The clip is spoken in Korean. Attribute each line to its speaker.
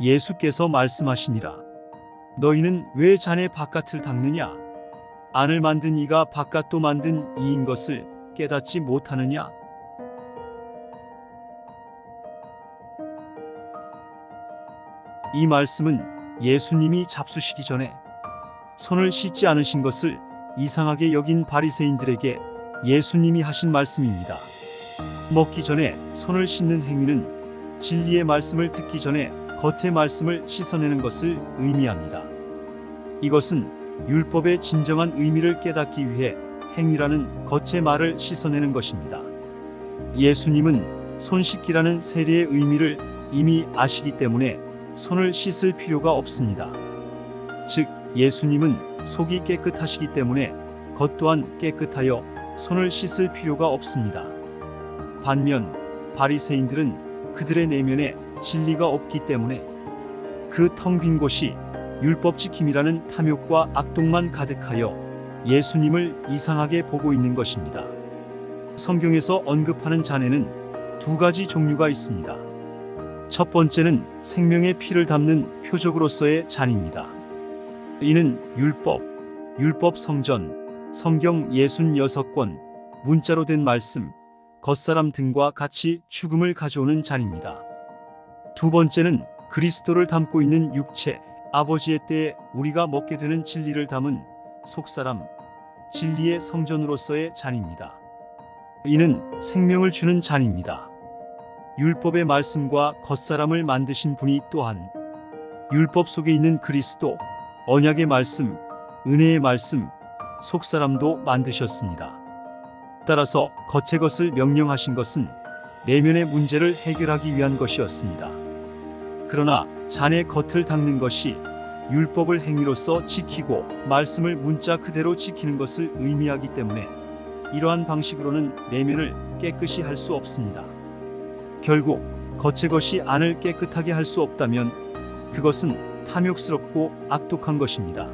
Speaker 1: 예수께서 말씀하시니라. 너희는 왜 자네 바깥을 닦느냐? 안을 만든 이가 바깥도 만든 이인 것을 깨닫지 못하느냐? 이 말씀은 예수님이 잡수시기 전에 손을 씻지 않으신 것을 이상하게 여긴 바리새인들에게 예수님이 하신 말씀입니다. 먹기 전에 손을 씻는 행위는 진리의 말씀을 듣기 전에 겉의 말씀을 씻어내는 것을 의미합니다. 이것은 율법의 진정한 의미를 깨닫기 위해 행위라는 겉의 말을 씻어내는 것입니다. 예수님은 손 씻기라는 세례의 의미를 이미 아시기 때문에 손을 씻을 필요가 없습니다. 즉, 예수님은 속이 깨끗하시기 때문에 겉 또한 깨끗하여 손을 씻을 필요가 없습니다. 반면 바리새인들은 그들의 내면에 진리가 없기 때문에 그 텅 빈 곳이 율법 지킴이라는 탐욕과 악독만 가득하여 예수님을 이상하게 보고 있는 것입니다. 성경에서 언급하는 잔에는 두 가지 종류가 있습니다. 첫 번째는 생명의 피를 담는 표적으로서의 잔입니다. 이는 율법, 율법 성전, 성경 66권, 문자로 된 말씀, 겉사람 등과 같이 죽음을 가져오는 잔입니다. 두 번째는 그리스도를 담고 있는 육체, 아버지의 때에 우리가 먹게 되는 진리를 담은 속사람, 진리의 성전으로서의 잔입니다. 이는 생명을 주는 잔입니다. 율법의 말씀과 겉사람을 만드신 분이 또한 율법 속에 있는 그리스도, 언약의 말씀, 은혜의 말씀, 속사람도 만드셨습니다. 따라서 겉의 것을 명령하신 것은 내면의 문제를 해결하기 위한 것이었습니다. 그러나 잔의 겉을 닦는 것이 율법을 행위로서 지키고 말씀을 문자 그대로 지키는 것을 의미하기 때문에 이러한 방식으로는 내면을 깨끗이 할 수 없습니다. 결국 겉의 것이 안을 깨끗하게 할 수 없다면 그것은 탐욕스럽고 악독한 것입니다.